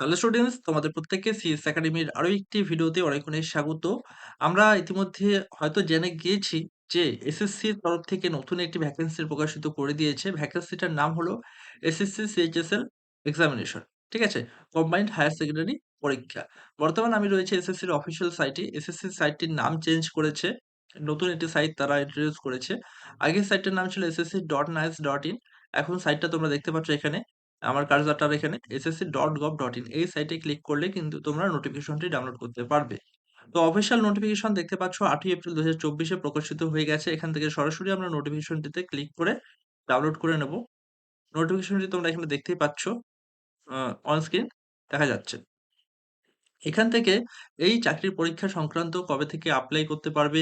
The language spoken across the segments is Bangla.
হ্যালো স্টুডেন্টস তোমাদের প্রত্যেককে সিএস একাডেমির আরও একটি ভিডিওতে অনেক অনেক স্বাগত। আমরা ইতিমধ্যে হয়তো জেনে গিয়েছি যে এসএসসির তরফ থেকে নতুন একটি ভ্যাকেন্সি প্রকাশিত করে দিয়েছে। ভ্যাকেন্সিটার নাম হলো এসএসসি সিএইচএসএল এক্সামিনেশন ঠিক আছে? কম্বাইন্ড হায়ার সেকেন্ডারি পরীক্ষা। বর্তমানে আমি রয়েছে এসএসসির অফিসিয়াল সাইটে এসএসসি সাইটটির নাম চেঞ্জ করেছে। নতুন একটি সাইট তারা ইন্ট্রোডিউস করেছে। আগের সাইটটির নাম ছিল SSC dot nice dot in এখন সাইটটা তোমরা দেখতে পাচ্ছ এখানে। আমার কার্সারটার এখানে ssc.gov.in এই সাইটে ক্লিক করলে কিন্তু তোমরা নোটিফিকেশনটি ডাউনলোড করতে পারবে। তো অফিসিয়াল নোটিফিকেশন দেখতে পাচ্ছ আটই এপ্রিল ২০২৪ এ প্রকাশিত হয়ে গেছে। এখান থেকে সরাসরি আমরা নোটিফিকেশনটিতে ক্লিক করে ডাউনলোড করে নেব। নোটিফিকেশনটি তোমরা এখানে দেখতেই পাচ্ছ আ অন স্ক্রিন দেখা যাচ্ছে। এখান থেকে এই চাকরির পরীক্ষা সংক্রান্ত কবে থেকে অ্যাপ্লাই করতে পারবে,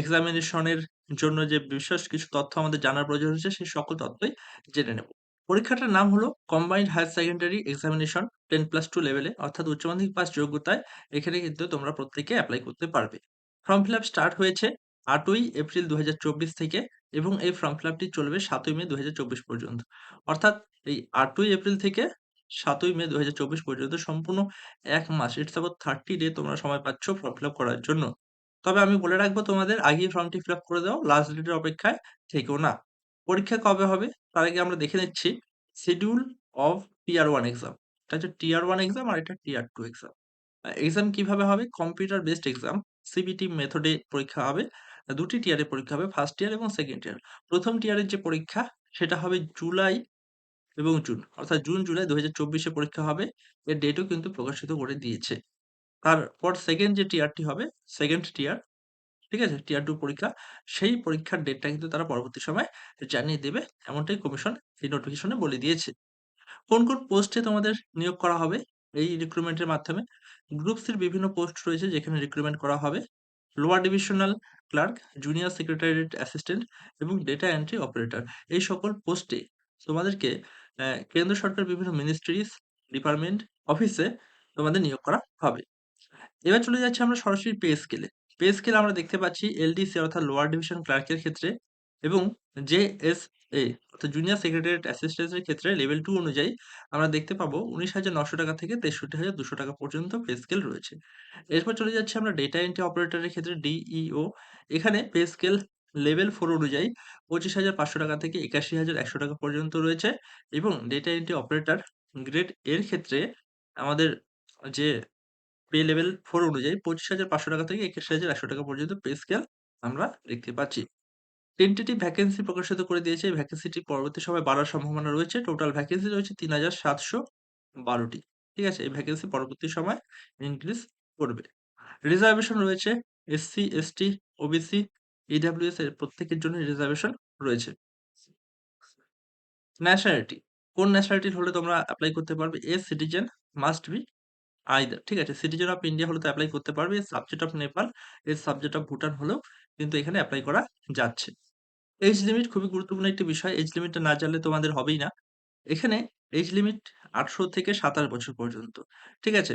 এক্সামিনেশনের জন্য যে বিশেষ কিছু তথ্য আমাদের জানার প্রয়োজন হচ্ছে সেই সকল তথ্যই জেনে নেব। পরীক্ষাটার নাম হলো কম্বাইন্ড হায়ার সেকেন্ডারি এক্সামিনেশন 10+2 লেভেলে অর্থাৎ উচ্চ মাধ্যমিক পাস যোগ্যতায় এখানে কিন্তু তোমরা প্রত্যেকে অ্যাপ্লাই করতে পারবে। ফর্ম ফিল আপ স্টার্ট হয়েছে আটই এপ্রিল ২০২৪ থেকে এবং এই ফর্ম ফিল আপটি চলবে সাতই মে ২০২৪ পর্যন্ত। অর্থাৎ এই আটই এপ্রিল থেকে সাতই মে ২০২৪ পর্যন্ত সম্পূর্ণ এক মাস ইটস অ্যাবাউট 30 ডে তোমরা সময় পাচ্ছ ফর্ম ফিল আপ করার জন্য। তবে আমি বলে রাখব তোমাদের, আগেই ফর্মটি ফিল আপ করে দাও। লাস্ট ডেটের অপেক্ষায় থেকো না। পরীক্ষা কবে হবে? তার আগে আমরা দেখে নিচ্ছি schedule of tier one exam. এটা হচ্ছে টিয়ার ওয়ান এক্সাম আর এটা টিয়ার টু এক্সাম। এক্সাম কীভাবে হবে? কম্পিউটার বেসড এক্সাম সিবিটি মেথডে পরীক্ষা হবে। ২ টি টিয়ারে পরীক্ষা হবে। ফার্স্ট টিয়ার এবং সেকেন্ড টিয়ার। ১ম টিয়ারের যে পরীক্ষা সেটা হবে জুলাই এবং জুন। অর্থাৎ জুন, জুলাই ২০২৪ এ পরীক্ষা হবে। এর ডেটও কিন্তু প্রকাশিত করে দিয়েছে। তারপর সেকেন্ড যে টিয়ারটি হবে, সেকেন্ড টিয়ার, ঠিক আছে? টিয়ার টু পরীক্ষা, সেই পরীক্ষার ডেটটা কিন্তু তারা পরবর্তী সময়ে জানিয়ে দেবে। এমনটাই কমিশন এই নোটিফিকেশনে বলে দিয়েছে। কোন, কোন পোস্টে তোমাদের নিয়োগ করা হবে এই রিক্রুটমেন্টের মাধ্যমে? গ্রুপ সির বিভিন্ন পোস্ট রয়েছে যেখানে রিক্রুটমেন্ট করা হবে। Lower divisional clerk, junior secretariat assistant এবং ডেটা এন্ট্রি অপারেটর এই সকল পোস্টে তোমাদেরকে কেন্দ্র সরকার বিভিন্ন মিনিস্ট্রিজ, ডিপার্টমেন্ট, অফিসে তোমাদের নিয়োগ করা হবে। এবার চলে যাচ্ছে আমরা সরাসরি পে স্কেলে। পে স্কেলে আমরা দেখতে পাচ্ছি এলডিসি অর্থাৎ লোয়ার ডিভিশন ক্লার্কের ক্ষেত্রে এবং জেএসএ অর্থাৎ জুনিয়র সেক্রেটারিয়েট অ্যাসিস্ট্যান্ট এর ক্ষেত্রে লেভেল টু অনুযায়ী আমরা দেখতে পাবো ১৯,৯০০ টাকা থেকে ৬৩,২০০ টাকা পর্যন্ত পে স্কেল রয়েছে। এরপর চলে যাচ্ছি আমরা ডেটা এন্ট্রি অপারেটরের ক্ষেত্রে ডিইও এখানে পে স্কেল লেভেল ফোর অনুযায়ী ২৫,৫০০ টাকা থেকে ৮১,১০০ টাকা পর্যন্ত রয়েছে এবং ডেটা এন্ট্রি অপারেটর গ্রেড এর ক্ষেত্রে আমাদের যে পে লেভেল ফোর অনুযায়ী ২৫,৫০০ টাকা থেকে ৮১,১০০ টাকা পর্যন্ত পে স্কেল আমরা দেখতে পাচ্ছি। টেন্টেটিভ ভ্যাকেন্সি প্রকাশিত করে দিয়েছে। ভ্যাকেন্সিটি পরবর্তী সময় বাড়ার সম্ভাবনা রয়েছে। টোটাল ভ্যাকেন্সি রয়েছে তিন হাজার সাতশো বারোটি ঠিক আছে? এই ভ্যাকেন্সি পরবর্তী সময় ইনক্রিজ করবে। রিজার্ভেশন রয়েছে এসসি, এসটি, ওবিসি, ইডব্লিউএস এর প্রত্যেকের জন্য রিজার্ভেশন রয়েছে। ন্যাশনালিটি কোন ন্যাশনালিটির হলে তোমরা অ্যাপ্লাই করতে পারবে? A citizen must be either ঠিক আছে? সিটিজেন অফ ইন্ডিয়া হলে তো অ্যাপ্লাই করতে পারবে। সাবজেক্ট অফ নেপাল, এর সাবজেক্ট অফ ভুটান হলেও কিন্তু এখানে অ্যাপ্লাই করা যাচ্ছে। এজ লিমিট খুবই গুরুত্বপূর্ণ একটি বিষয়। এজ লিমিটটা না জানলে তোমাদের হবেই না। এখানে এজ লিমিট ১৮ থেকে ২৭ বছর পর্যন্ত। ঠিক আছে?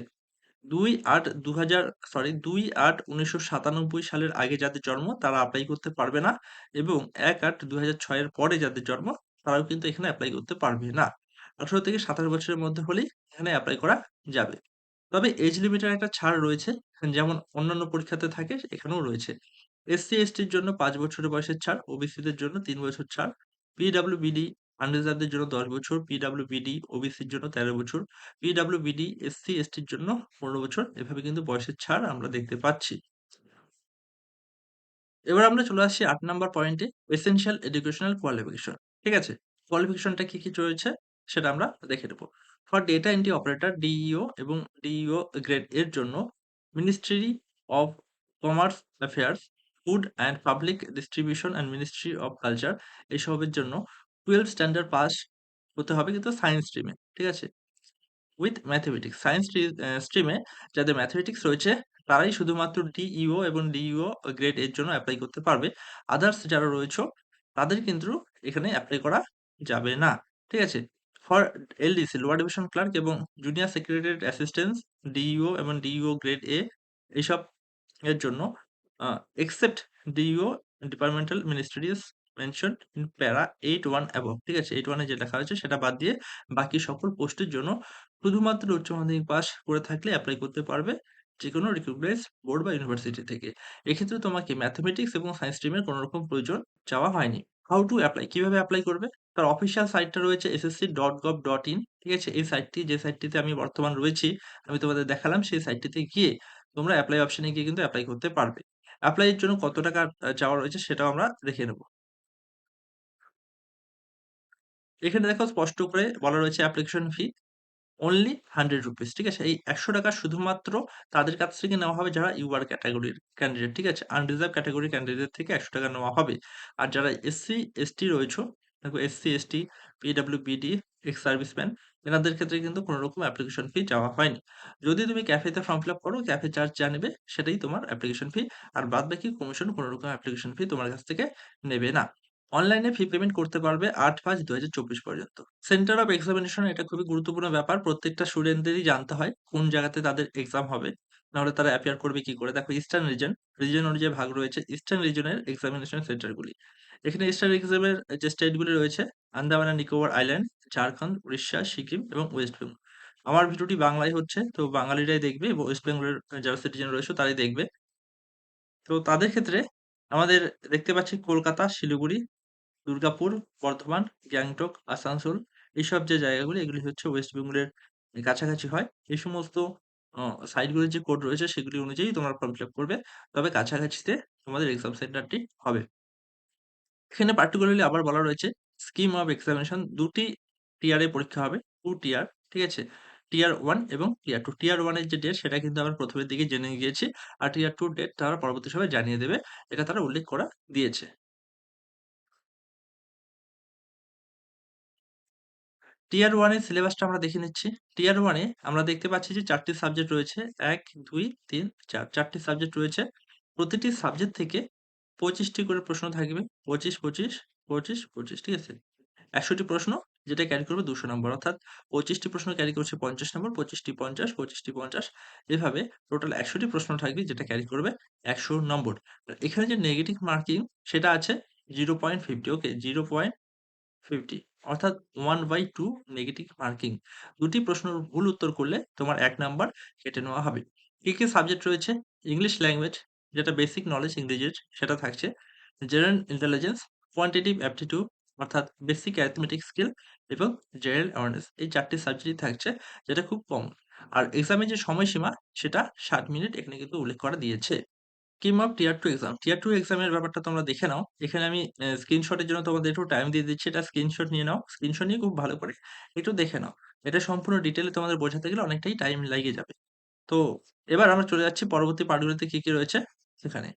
২-৮-২০০০ সরি ২-৮-১৯৯৭ সালের আগে যাদের জন্ম তারা অ্যাপ্লাই করতে পারবে না এবং ১-৮-২০০৬ ছয়ের পরে যাদের জন্ম তারাও কিন্তু এখানে অ্যাপ্লাই করতে পারবে না। ১৮ থেকে ২৭ বছরের মধ্যে হলেই এখানে অ্যাপ্লাই করা যাবে। তবে এজ লিমিটের একটা ছাড় রয়েছে। যেমন অন্যান্য পরীক্ষাতে থাকে এখানেও রয়েছে। এসসি, এসটির জন্য পাঁচ বছরের বয়সের ছাড়, ওবিসিদের জন্য তিন বছর ছাড়, পিডব্লিউবিডি আনরিজার্ভদের জন্য ১০ বছর, পিডব্লিউবিডি ওবিসির জন্য ১৩ বছর, পিডব্লিউবিডি এসসি, এসটির জন্য ১৫ বছর। এভাবে কিন্তু বয়সের ছাড় আমরা দেখতে পাচ্ছি। এবার আমরা চলে আসছি আট নাম্বার পয়েন্টে এসেনশিয়াল এডুকেশনাল কোয়ালিফিকেশন। ঠিক আছে? কোয়ালিফিকেশনটা কি, কি রয়েছে সেটা আমরা দেখে নেব। For data entry operator DEO এবং ডিইও গ্রেড এর জন্য ministry of commerce affairs, food and public distribution and ministry of culture এসবের জন্য 12 স্ট্যান্ডার্ড পাস হতে হবে কিন্তু সায়েন্স স্ট্রিমে। ঠিক আছে? উইথ ম্যাথমেটিক্স সায়েন্স স্ট্রি স্ট্রিমে যাদের ম্যাথমেটিক্স রয়েছে তারাই শুধুমাত্র ডিইও এবং ডিইও গ্রেড এর জন্য অ্যাপ্লাই করতে পারবে। আদার্স যারা রয়েছ তাদের কিন্তু এখানে অ্যাপ্লাই করা যাবে না। ঠিক আছে? For LDC lower division clerk এবং জুনিয়র সেক্রেটারিয়েট অ্যাসিস্ট্যান্স ডিইও এবং ডিইও গ্রেড এ এইসব এর জন্য except DEO departmental ministries mentioned in para 8 1 above ঠিক আছে? 8 1 এ যে লেখা হয়েছে, সেটা বাদ দিয়ে বাকি সকল পোস্টের জন্য শুধুমাত্র উচ্চ মাধ্যমিক পাস করে থাকলে অ্যাপ্লাই করতে পারবে যেকোনো রিকগনাইজড বোর্ড বা ইউনিভার্সিটি থেকে। এক্ষেত্রে তোমাকে ম্যাথমেটিক্স এবং সায়েন্স স্ট্রিমের কোন রকম প্রয়োজন চাওয়া হয়নি। হাউ টু অ্যাপ্লাই কীভাবে অ্যাপ্লাই করবে? তার অফিসিয়াল সাইটটা রয়েছে SSC dot gov dot in ঠিক আছে? এই সাইটটি যে সাইটটিতে আমি বর্তমান রয়েছি, আমি তোমাদের দেখালাম সেই সাইটটিতে গিয়ে তোমরা অ্যাপ্লাই অপশানে গিয়ে কিন্তু অ্যাপ্লাই করতে পারবে। এপ্লাই এর জন্য কত টাকা চাওয়া রয়েছে সেটাও আমরা দেখে নেব। এখানে দেখো স্পষ্ট করে বলা রয়েছে অ্যাপ্লিকেশন ফি অনলি ₹100 ঠিক আছে? এই ৳১০০ শুধুমাত্র তাদের কাছ থেকে নেওয়া হবে যারা ইউআর ক্যাটাগরির ক্যান্ডিডেট, ঠিক আছে? আনরিজার্ভ ক্যাটেগরি ক্যান্ডিডেট থেকে ৳১০০ নেওয়া হবে। আর যারা এসসি, এসটি রয়েছো, দেখো SC, ST, PWBD, ex serviceman এনাদের ক্ষেত্রে কিন্তু কোন রকম অ্যাপ্লিকেশন ফি চাওয়া হয়নি। যদি তুমি ক্যাফেতে ফর্ম ফিল আপ করো, ক্যাফে চার্জ যা নেবে সেটাই তোমার অ্যাপ্লিকেশন ফি। আর বাদবাকি কমিশন কোন রকম অ্যাপ্লিকেশন ফি তোমার কাছ থেকে নেবে না। অনলাইনে ফি পেমেন্ট করতে পারবে ৮/৫/২০২৪ পর্যন্ত। সেন্টার অফ এক্সামিনেশন এটা খুবই গুরুত্বপূর্ণ ব্যাপার। প্রত্যেকটা স্টুডেন্টদেরই জানতে হয় কোন জায়গাতে তাদের এক্সাম হবে। নাহলে তারা অ্যাপিয়ার করবে কি করে? দেখো ইস্টার্ন রিজন, রিজন অনুযায়ী ভাগ রয়েছে। ইস্টার্ন রিজনের এক্সামিনেশন সেন্টারগুলি। এখানে ইস্টার্ন এক্সামের যে স্টেটগুলি রয়েছে আন্দামান অ্যান্ড নিকোবর আইল্যান্ড, ঝাড়খণ্ড, উড়িষ্যা, সিকিম এবং ওয়েস্ট বেঙ্গল। আমার ভিডিওটি বাংলায় হচ্ছে তো বাঙালিরাই দেখবে এবং ওয়েস্ট বেঙ্গলের যারা সিটিজেন রয়েছে তারাই দেখবে। তো তাদের ক্ষেত্রে আমাদের দেখতে পাচ্ছি কলকাতা, শিলিগুড়ি দুর্গাপুর, বর্ধমান, গ্যাংটক, আসানসোল এইসব যে জায়গাগুলি এগুলি হচ্ছে ওয়েস্ট বেঙ্গলের কাছাকাছি হয়। এই সমস্ত সাইটগুলির যে কোড রয়েছে সেগুলি অনুযায়ী তোমরা ফর্ম ফিল আপ করবে। তবে কাছাকাছিতে তোমাদের এক্সাম সেন্টারটি হবে। এখানে পার্টিকুলারলি আবার বলা রয়েছে স্কিম অফ এক্সামিনেশন দুটি টি টিয়ারে পরীক্ষা হবে। 2 টিয়ার, ঠিক আছে? টিয়ার ওয়ান এবং টিয়ার 2। টিয়ার 1 এর যে ডেট সেটা কিন্তু আমরা প্রথমের দিকে জেনে গিয়েছি। আর টিয়ার টু ডেট তারা পরবর্তী সময়ে জানিয়ে দেবে। এটা তারা উল্লেখ করা দিয়েছে। টিয়ার 1 এর সিলেবাসটা আমরা দেখে নিচ্ছি। টিয়ার 1 এ আমরা দেখতে পাচ্ছি যে চারটি সাবজেক্ট রয়েছে। এক দুই তিন চার চারটি সাবজেক্ট রয়েছে। প্রতিটি সাবজেক্ট থেকে পঁচিশটি করে প্রশ্ন থাকবে। ২৫, ২৫, ২৫, ২৫ ঠিক আছে? একশোটি প্রশ্ন যেটা ক্যারি করবে দুশো নম্বর। অর্থাৎ পঁচিশটি প্রশ্ন ক্যারি করছে ৫০ নম্বর, পঁচিশটি পঞ্চাশ পঁচিশটি পঞ্চাশ এভাবে টোটাল একশোটি প্রশ্ন থাকবে যেটা ক্যারি করবে ১০০ নম্বর। এখানে যে নেগেটিভ মার্কিং সেটা আছে 0.50 ওকে 0.50 অর্থাৎ 1/2 নেগেটিভ মার্কিং। দুটি প্রশ্নের ভুল উত্তর করলে তোমার এক নাম্বার কেটে নেওয়া হবে। কি, কি সাবজেক্ট রয়েছে? ইংলিশ ল্যাঙ্গুয়েজ যেটা বেসিক নলেজ ইংরেজির সেটা থাকছে। জেনারেল ইন্টেলিজেন্স, কোয়ান্টিটিভ অ্যাপটিটিউড অর্থাৎ বেসিক অ্যারিথমেটিক স্কিল এবং জেনারেল অ্যাওয়ারনেস এই চারটি সাবজেক্টই থাকছে যেটা খুব কম আর এক্সামের যে সময়সীমা সেটা ৬০ মিনিট এখানে কিন্তু উল্লেখ করা দিয়েছে। Scheme of tier two exam. Tier two এক্সামের ব্যাপারটা তোমরা দেখে নাও। এখানে আমি স্ক্রিনশটের জন্য তোমাদের একটু টাইম দিয়ে দিচ্ছি। এটা স্ক্রিনশট নিয়ে নাও। স্ক্রিনশট নিয়ে খুব ভালো করে একটু দেখে নাও। এটা সম্পূর্ণ ডিটেলে তোমাদের বোঝাতে গেলে অনেকটাই টাইম লেগে যাবে। তো এবার আমরা চলে যাচ্ছি পরবর্তী পার্টগুলোতে কি, কি রয়েছে সেখানে।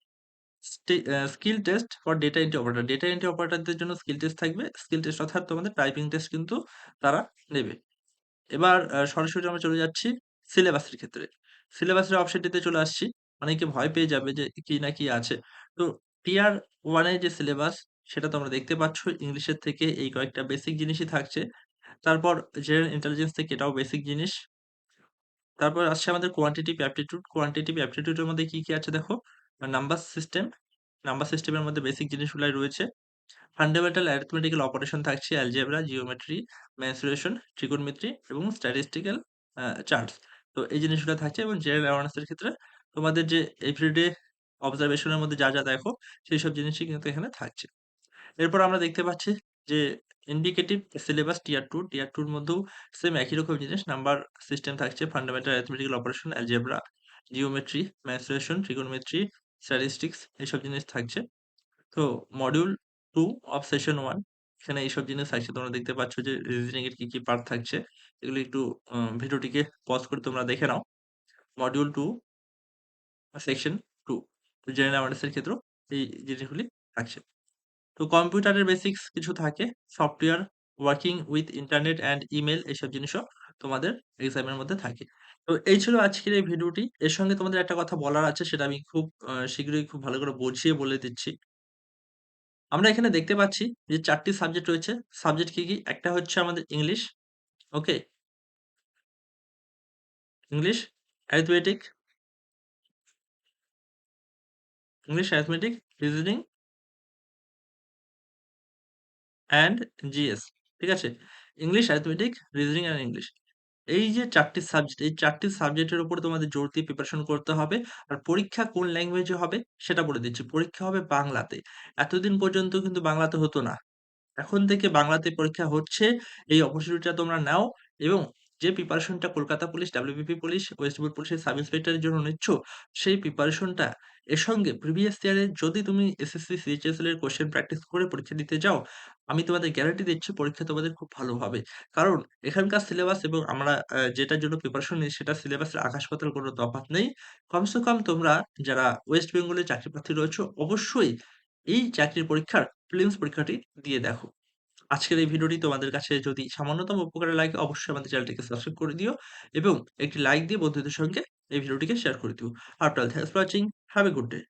Skill test for data entry operator. Data entry অপারেটরদের জন্য স্কিল টেস্ট থাকবে। স্কিল টেস্ট অর্থাৎ তোমাদের টাইপিং টেস্ট কিন্তু তারা নেবে। এবার সরাসরি আমরা চলে যাচ্ছি সিলেবাসের ক্ষেত্রে। সিলেবাসের অপশনটিতে চলে আসছি। অনেকে ভয় পেয়ে যাবে যে কি না কি আছে। তো টিয়ার 1 এর যে সিলেবাস সেটা তোমরা দেখতে পাচ্ছ। ইংলিশের থেকে এই কয়েকটা বেসিক জিনিসই থাকছে। তারপর জেনারেল ইন্টেলিজেন্স থেকে এটাও বেসিক জিনিস। তারপর আসছে আমাদের কোয়ান্টিটিভ অ্যাপটিটিউড। কোয়ান্টিটিভ অ্যাপটিটিউড এর মধ্যে কি, কি আছে দেখো? নাম্বার সিস্টেম, নাম্বার সিস্টেমের মধ্যে বেসিক জিনিসগুলাই রয়েছে। ফান্ডামেন্টাল অ্যারিথমেটিক্যাল অপারেশন থাকছে, অ্যালজেব্রা, জিওমেট্রি, মেনসুরেশন, ট্রিগোনোমেট্রি এবং স্ট্যাটিস্টিক্যাল চার্টস। তো এই জিনিসগুলো থাকছে এবং জেনারেল অ্যাওয়ারনেস এর ক্ষেত্রে তোমাদের যে এভরিডে অবজারভেশনের মধ্যে যা, যা দেখো সেই সব জিনিসই কিন্তু এখানে থাকছে। এরপর আমরা দেখতে পাচ্ছি যে indicative syllabus tier two tier টুর মধ্যেও সেম একই রকম জিনিস। নাম্বার সিস্টেম থাকছে, fundamental arithmetical operation, algebra, geometry, mensuration, trigonometry, statistics এইসব জিনিস থাকছে। তো module two of session one এখানে এইসব জিনিস থাকছে। তোমরা দেখতে পাচ্ছ যে রিজনিং এর কি, কি পার্ট থাকছে। এগুলো একটু ভিডিওটিকে পজ করে তোমরা দেখে নাও। মডিউল 2 সেকশন টু তো জেনারেল অ্যাওয়ারনেস এর ক্ষেত্রেও এই জিনিসগুলি থাকছে। তো কম্পিউটারের বেসিক্স কিছু থাকে। Software, working with internet and email এইসব জিনিসও তোমাদের এক্সামের মধ্যে থাকে। তো এই ছিল আজকের এই ভিডিওটি। এর সঙ্গে তোমাদের একটা কথা বলার আছে সেটা আমি খুব শীঘ্রই খুব ভালো করে বুঝিয়ে বলে দিচ্ছি। আমরা এখানে দেখতে পাচ্ছি যে চারটি সাবজেক্ট রয়েছে। সাবজেক্ট কি, কি? একটা হচ্ছে আমাদের English, okay? English, arithmetic English, arithmetic, reasoning and GS. ঠিক আছে? English, arithmetic, reasoning and English. এই যে চারটি সাবজেক্ট, এই চারটি সাবজেক্টের উপরে তোমাদের জোর দিয়ে প্রিপারেশন করতে হবে। আর পরীক্ষা কোন ল্যাঙ্গুয়েজে হবে সেটা বলে দিচ্ছি। পরীক্ষা হবে বাংলাতে। এতদিন পর্যন্ত কিন্তু বাংলাতে হতো না। এখন থেকে বাংলাতে পরীক্ষা হচ্ছে। এই অপরচুনিটিটা তোমরা নাও এবং যে প্রিপারেশনটা Kolkata police, WBP police, West Bengal পুলিশের সাব ইন্সপেক্টরের জন্য নিচ্ছ, সেই প্রিপারেশনটা এর সঙ্গে প্রিভিয়াস ইয়ারে যদি তুমি এসএসসি, সিএইচএসএল এর কোয়েশ্চেন প্র্যাকটিস করে পরীক্ষা দিতে যাও, আমি তোমাদের গ্যারান্টি দিচ্ছি পরীক্ষা তোমাদের খুব ভালো হবে। কারণ এখানকার সিলেবাস এবং আমরা যেটার জন্য প্রিপারেশন নিই সেটা সিলেবাসের আকাশ পাতাল কোনো তফাৎ নেই। কমসে কম তোমরা যারা ওয়েস্ট বেঙ্গলে চাকরি প্রার্থী রয়েছো অবশ্যই এই চাকরির পরীক্ষার প্রিলিমস পরীক্ষাটি দিয়ে দেখো। আজকের এই ভিডিওটি তোমাদের কাছে যদি সামান্যতম উপকারে লাগে, অবশ্যই আমাদের চ্যানেলটিকে সাবস্ক্রাইব করে দিও এবং একটি লাইক দিয়ে বন্ধুদের সঙ্গে এই ভিডিওটিকে শেয়ার করে দিও। After thanks for watching. Have a good day.